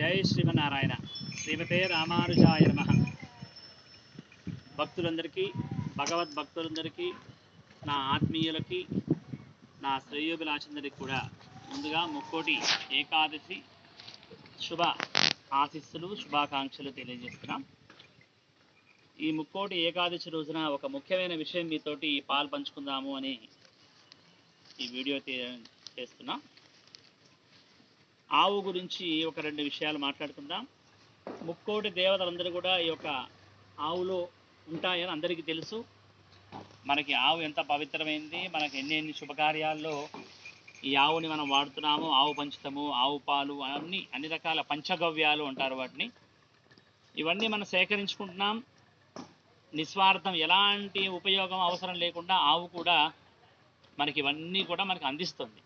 జై శ్రీమన్నారాయణ. శ్రీమతే రామానుజాయ నమ. భక్తులందరికీ భగవద్ భక్తులందరికీ నా ఆత్మీయులకి నా శ్రేయోభిలాషందరికీ కూడా ముందుగా ముక్కోటి ఏకాదశి శుభ ఆశీస్సులు శుభాకాంక్షలు తెలియజేస్తున్నాం. ఈ ముక్కోటి ఏకాదశి రోజున ఒక ముఖ్యమైన విషయం మీతోటి పాలు పంచుకుందాము అని ఈ వీడియో తీ- చేస్తున్నా. ఆవు గురించి ఒక రెండు విషయాలు మాట్లాడుకుందాం. ముక్కోటి దేవతలందరూ కూడా ఈ యొక్క ఆవులో ఉంటాయని అందరికీ తెలుసు. మనకి ఆవు ఎంత పవిత్రమైంది మనకి ఎన్ని ఎన్ని శుభకార్యాల్లో ఈ ఆవుని మనం వాడుతున్నాము ఆవు పంచుతాము ఆవు పాలు అన్ని అన్ని రకాల పంచగవ్యాలు అంటారు వాటిని. ఇవన్నీ మనం సేకరించుకుంటున్నాం. నిస్వార్థం ఎలాంటి ఉపయోగం అవసరం లేకుండా ఆవు కూడా మనకి ఇవన్నీ కూడా మనకి అందిస్తుంది.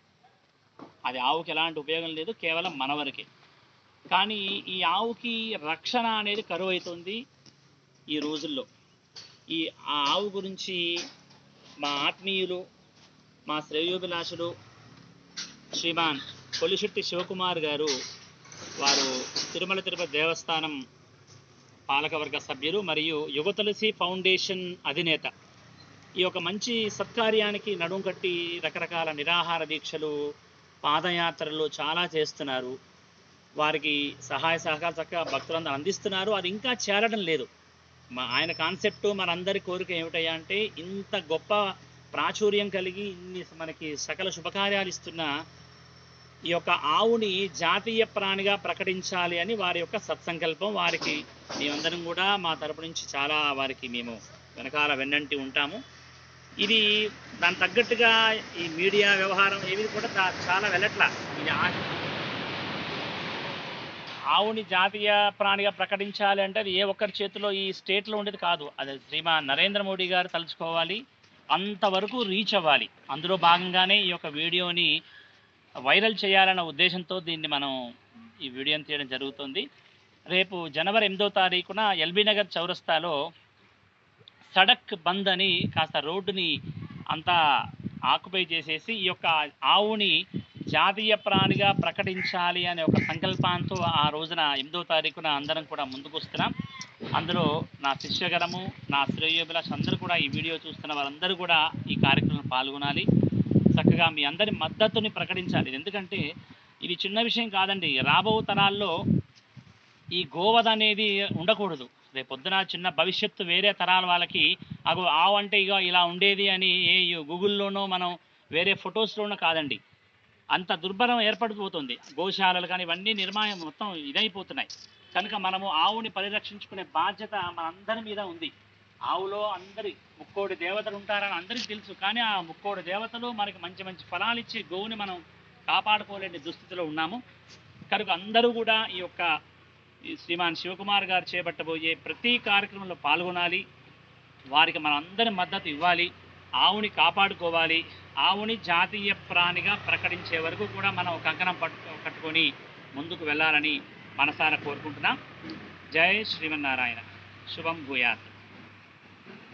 అది ఆవుకి ఎలాంటి ఉపయోగం లేదు కేవలం మన వరకే కానీ ఈ ఆవుకి రక్షణ అనేది కరువు అవుతుంది ఈ రోజుల్లో. ఈ ఆ ఆవు గురించి మా ఆత్మీయులు మా శ్రేయోభిలాషులు శ్రీమాన్ కొలిశెట్టి శివకుమార్ గారు వారు తిరుమల తిరుపతి దేవస్థానం పాలకవర్గ సభ్యులు మరియు యుగతులసి ఫౌండేషన్ అధినేత. ఈ యొక్క మంచి సత్కార్యానికి నడుం కట్టి రకరకాల నిరాహార దీక్షలు పాదయాత్రలో చాలా చేస్తున్నారు. వారికి సహాయ సహకారాలు చక్కగా భక్తులందరూ అందిస్తున్నారు. అది ఇంకా చేరడం లేదు. మా ఆయన కాన్సెప్ట్ మనందరి కోరిక ఏమిటయ్యా అంటే ఇంత గొప్ప ప్రాచుర్యం కలిగి ఇన్ని మనకి సకల శుభకార్యాలు ఇస్తున్న ఈ యొక్క ఆవుని జాతీయ ప్రాణిగా ప్రకటించాలి అని వారి యొక్క సత్సంకల్పం వారికి మేమందరం కూడా మా తరపు నుంచి చాలా వారికి మేము వెనకాల వెన్నంటి ఉంటాము. ఇది దాని తగ్గట్టుగా ఈ మీడియా వ్యవహారం ఏవి కూడా చాలా వెళ్ళట్లా ఇది ఆవుని జాతీయ ప్రాణిగా ప్రకటించాలి అంటే అది ఏ ఒక్కరి చేతిలో ఈ స్టేట్లో ఉండేది కాదు. అది శ్రీమా నరేంద్ర మోడీ గారు తలుచుకోవాలి. అంతవరకు రీచ్ అవ్వాలి. అందులో భాగంగానే ఈ యొక్క వీడియోని వైరల్ చేయాలన్న ఉద్దేశంతో దీన్ని మనం ఈ వీడియోని తీయడం జరుగుతుంది. రేపు జనవరి ఎనిమిదో తారీఖున ఎల్బీ నగర్ చౌరస్తాలో సడక్ బంద్ అని కాస్త రోడ్డుని అంతా ఆక్యుపై చేసేసి ఈ యొక్క ఆవుని జాతీయ ప్రాణిగా ప్రకటించాలి అనే ఒక సంకల్పంతో ఆ రోజున ఎనిమిదో తారీఖున అందరం కూడా ముందుకు వస్తున్నాం. అందులో నా శిష్యగణము నా శ్రేయోభిలాష్ అందరూ కూడా ఈ వీడియో చూస్తున్న వారందరూ కూడా ఈ కార్యక్రమంలో పాల్గొనాలి. చక్కగా మీ అందరి మద్దతుని ప్రకటించాలి. ఎందుకంటే ఇది చిన్న విషయం కాదండి. రాబో తరాల్లో ఈ గోవధ అనేది ఉండకూడదు. రేపు పొద్దున చిన్న భవిష్యత్తు వేరే తరాల వాళ్ళకి అగు ఆవు అంటే ఇక ఇలా ఉండేది అని ఏ గూగుల్లోనో మనం వేరే ఫొటోస్లోనో కాదండి. అంత దుర్భరం ఏర్పడిపోతుంది. గోశాలలు కానీ ఇవన్నీ నిర్మాణం మొత్తం ఇదైపోతున్నాయి. కనుక మనము ఆవుని పరిరక్షించుకునే బాధ్యత మనందరి మీద ఉంది. ఆవులో అందరి ముక్కోడి దేవతలు ఉంటారని అందరికీ తెలుసు. కానీ ఆ ముక్కోడి దేవతలు మనకి మంచి మంచి ఫలాలు ఇచ్చి గోవుని మనం కాపాడుకోలేని దుస్థితిలో ఉన్నాము. కనుక అందరూ కూడా ఈ యొక్క శ్రీమాన్ శివకుమార్ గారు చేపట్టబోయే ప్రతి కార్యక్రమంలో పాల్గొనాలి. వారికి మనం అందరి మద్దతు ఇవ్వాలి. ఆవుని కాపాడుకోవాలి. ఆవుని జాతీయ ప్రాణిగా ప్రకటించే వరకు కూడా మనం ఒక కంకణం పట్టు కట్టుకొని ముందుకు వెళ్ళాలని మనసారా కోరుకుంటున్నాం. జై శ్రీమన్నారాయణ. శుభం భూయాత్.